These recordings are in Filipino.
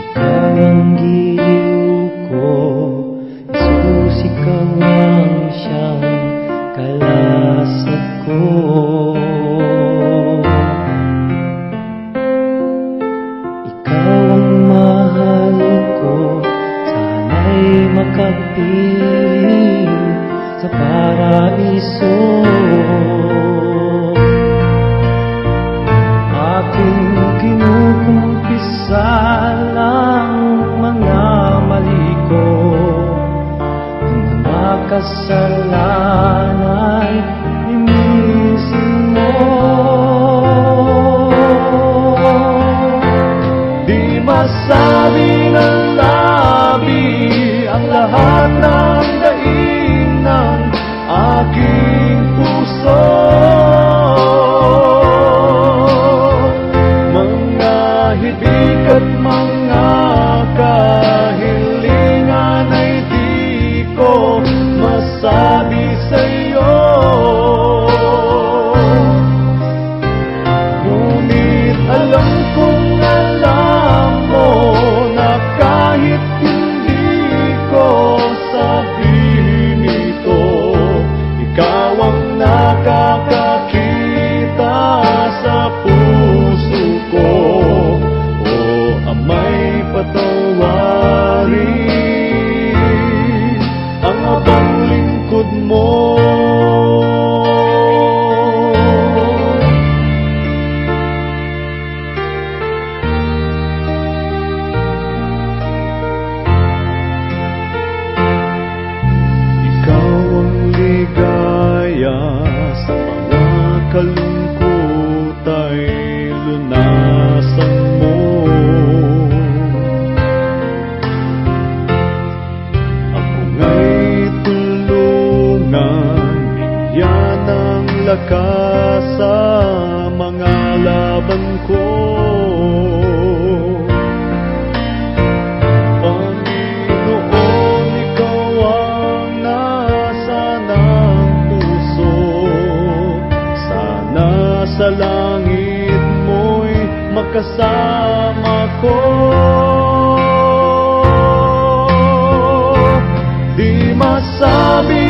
Ikaw ang giliw ko, Jesus, ikaw ko. Ikaw ang mahal ko, sana'y makapiling sa paraiso. ng tabi ang lahat ng nakaka Diyas, mga kalungkot ay lunasan mo. Ako nga'y tulungan, yan ang lakasan. kasama ko. Di masabi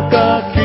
Kakak